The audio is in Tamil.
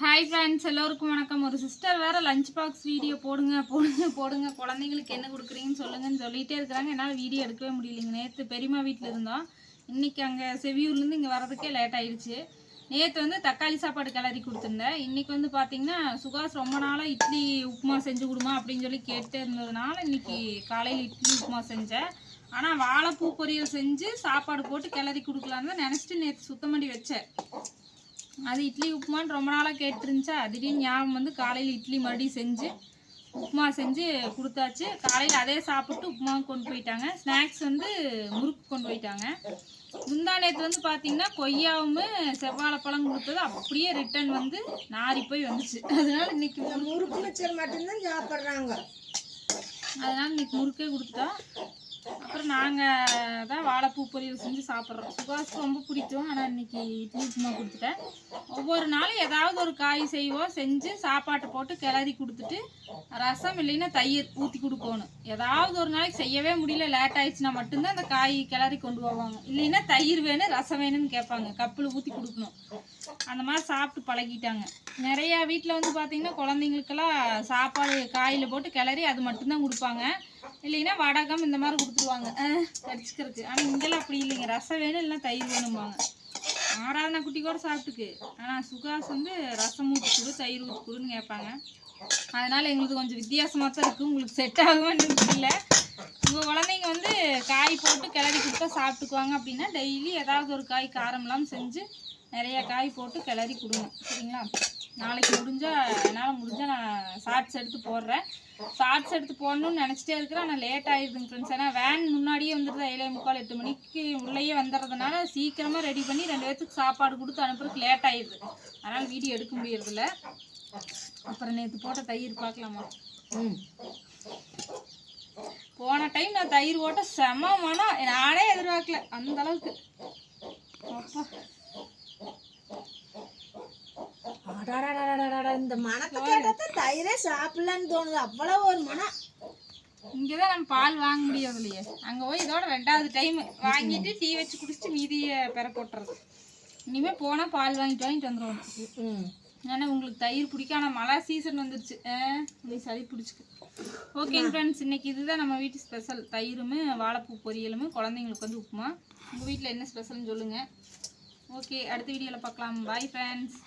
ஹாய் ஃப்ரெண்ட்ஸ் எல்லோருக்கும் வணக்கம். ஒரு சிஸ்டர் வேறு லஞ்ச் பாக்ஸ் வீடியோ போடுங்க போடுங்க போடுங்க. குழந்தைங்களுக்கு என்ன கொடுக்குறீங்கன்னு சொல்லுங்கன்னு சொல்லிகிட்டே இருக்கிறாங்க. என்னால் வீடியோ எடுக்கவே முடியலைங்க. நேற்று பெரியம்மா வீட்டில் இருந்தோம். இன்னைக்கு அங்கே செவியூர்லேருந்து இங்கே வர்றதுக்கே லேட் ஆயிடுச்சு. நேற்று வந்து தக்காளி சாப்பாடு கிளறி கொடுத்துருந்தேன். இன்றைக்கி வந்து பார்த்தீங்கன்னா சுகாஸ் ரொம்ப நாளாக இட்லி உப்புமா செஞ்சு கொடுமா அப்படின்னு சொல்லி கேட்டே இருந்ததுனால இன்னைக்கு காலையில் இட்லி உப்புமா செஞ்சேன். ஆனால் வாழைப்பூ பொரியல் செஞ்சு சாப்பாடு போட்டு கிளறி கொடுக்கலான்னு தான் நினச்சிட்டு நேற்று சுத்தம் பண்ணி வச்சேன். அது இட்லி உப்புமான்னு ரொம்ப நாளாக கேட்டுருந்துச்சா. திடீர்னு ஞாபகம் வந்து காலையில் இட்லி மறுபடியும் செஞ்சு உப்புமா செஞ்சு கொடுத்தாச்சு. காலையில் அதே சாப்பிட்டு உப்புமா கொண்டு போயிட்டாங்க. ஸ்நாக்ஸ் வந்து முறுக்கு கொண்டு போயிட்டாங்க. முந்தா நேற்று வந்து பார்த்தீங்கன்னா கொய்யாவும் செவ்வாழைப்பழம் கொடுத்தது. அப்படியே ரிட்டர்ன் வந்து நாரி போய் வந்துச்சு. அதனால இன்னைக்கு முறு- முறுக்கு மிச்சர் மட்டும்தான் சாப்பிட்றாங்க. அதனால இன்னைக்கு முறுக்கே கொடுத்துட்டோம் அப்புறம் நாங்கள் தான் வாழைப்பூ பொரியல் செஞ்சு சாப்பிட்றோம். சுகாஸுக்கு ரொம்ப பிடிக்கும். ஆனால் இன்னைக்கு இட்லி உப்புமா கொடுத்துட்டேன். ஒவ்வொரு நாளும் ஏதாவது ஒரு காய் செய்வோம். செஞ்சு சாப்பாட்டை போட்டு கிளறி கொடுத்துட்டு ரசம் இல்லைன்னா தயிர் ஊற்றி கொடுக்கணும். ஏதாவது ஒரு நாளைக்கு செய்யவே முடியல. லேட் ஆயிடுச்சுன்னா மட்டும்தான் அந்த காய் கிளறி கொண்டு போவாங்க. இல்லைன்னா தயிர் வேணும் ரசம் வேணும்னு கேட்பாங்க. கப்பில் ஊற்றி கொடுக்கணும். அந்த மாதிரி சாப்பிட்டு பழகிட்டாங்க. நிறையா வீட்டில் வந்து பார்த்தீங்கன்னா குழந்தைங்களுக்கெல்லாம் சாப்பாடு காயில் போட்டு கிளறி அது மட்டும்தான் கொடுப்பாங்க. இல்லைன்னா வடகம் இந்த மாதிரி கொடுத்துருவாங்க. அஹ், கடிச்சுக்கிறதுக்கு ஆனால் இங்கெல்லாம் அப்படி இல்லைங்க. ரசம் வேணும் இல்லைன்னா தயிர் வேணும்பாங்க. ஆறாவது குட்டி கூட சாப்பிட்டுக்கு. ஆனால் சுகாஸ் வந்து ரசம் ஊற்றி கொடு தயிர் ஊற்றி கொடுன்னு கேட்பாங்க. அதனால் எங்களுக்கு கொஞ்சம் வித்தியாசமாக தான் இருக்குது உங்களுக்கு செட் ஆகுமான்னு தெரியல. உங்கள் குழந்தைங்க வந்து காய் போட்டு கிளறி கொடுத்தா சாப்பிட்டுக்குவாங்க அப்படின்னா டெய்லி ஏதாவது ஒரு காய் காரம் இல்லாமல் செஞ்சு நிறைய காய் போட்டு கிளறி கொடுங்க. சரிங்களா? நாளைக்கு முடிஞ்சா என்னால் முடிஞ்சால் நான் ஷார்ட்ஸ் எடுத்து போடுறேன். ஷார்ட்ஸ் எடுத்து போடணும்னு நினச்சிட்டே இருக்கிறேன். ஆனால் லேட் ஆயிடுதுங்க ஃப்ரெண்ட்ஸ் ஏன்னா வேன் முன்னாடியே வந்துடுது. ஏழே முக்கால் எட்டு மணிக்கு உள்ளேயே வந்துடுறதுனால சீக்கிரமாக ரெடி பண்ணி ரெண்டு பேர்த்துக்கு சாப்பாடு கொடுத்து அனுப்புறதுக்கு லேட் ஆயிடுது. அதனால் வீடியோ எடுக்க முடியறதில்ல. அப்புறம் நேற்று போட்ட தயிர் பார்க்கலாமா? ம். போன டைம் நான் தயிர் ஓட்ட செம மனம். நானே எதிர்பார்க்கல. அந்த அளவுக்கு. அப்பா. இந்த மனத்தை கேட்டா தயிரே சாப்பிடலன்னு தோணுது அவ்வளவு ஒரு மனம் இங்கே தான் நம்ம பால் வாங்க முடியாது இல்லையே அங்கே போய் இதோட ரெண்டாவது டைம் வாங்கிட்டு டீ வச்சு குடிச்சிட்டு மீதியை பெற போட்டுறது. இனிமேல் போனால் பால் வாங்கிட்டு வாங்கிட்டு வந்துடுவோம் ஏன்னா உங்களுக்கு தயிர் பிடிக்கும். ஆனால் மழை சீசன் வந்துருச்சு. நீ சளி பிடிச்சிக்கு. ஓகேங்க ஃப்ரெண்ட்ஸ் இன்னைக்கு இதுதான் நம்ம வீட்டு ஸ்பெஷல் தயிரும் வாழைப்பூ பொரியலும் குழந்தைங்களுக்கு வந்து உப்புமா. உங்கள் வீட்டில் என்ன ஸ்பெஷல்னு சொல்லுங்கள் ஓகே அடுத்த வீடியோவில் பார்க்கலாம். Bye friends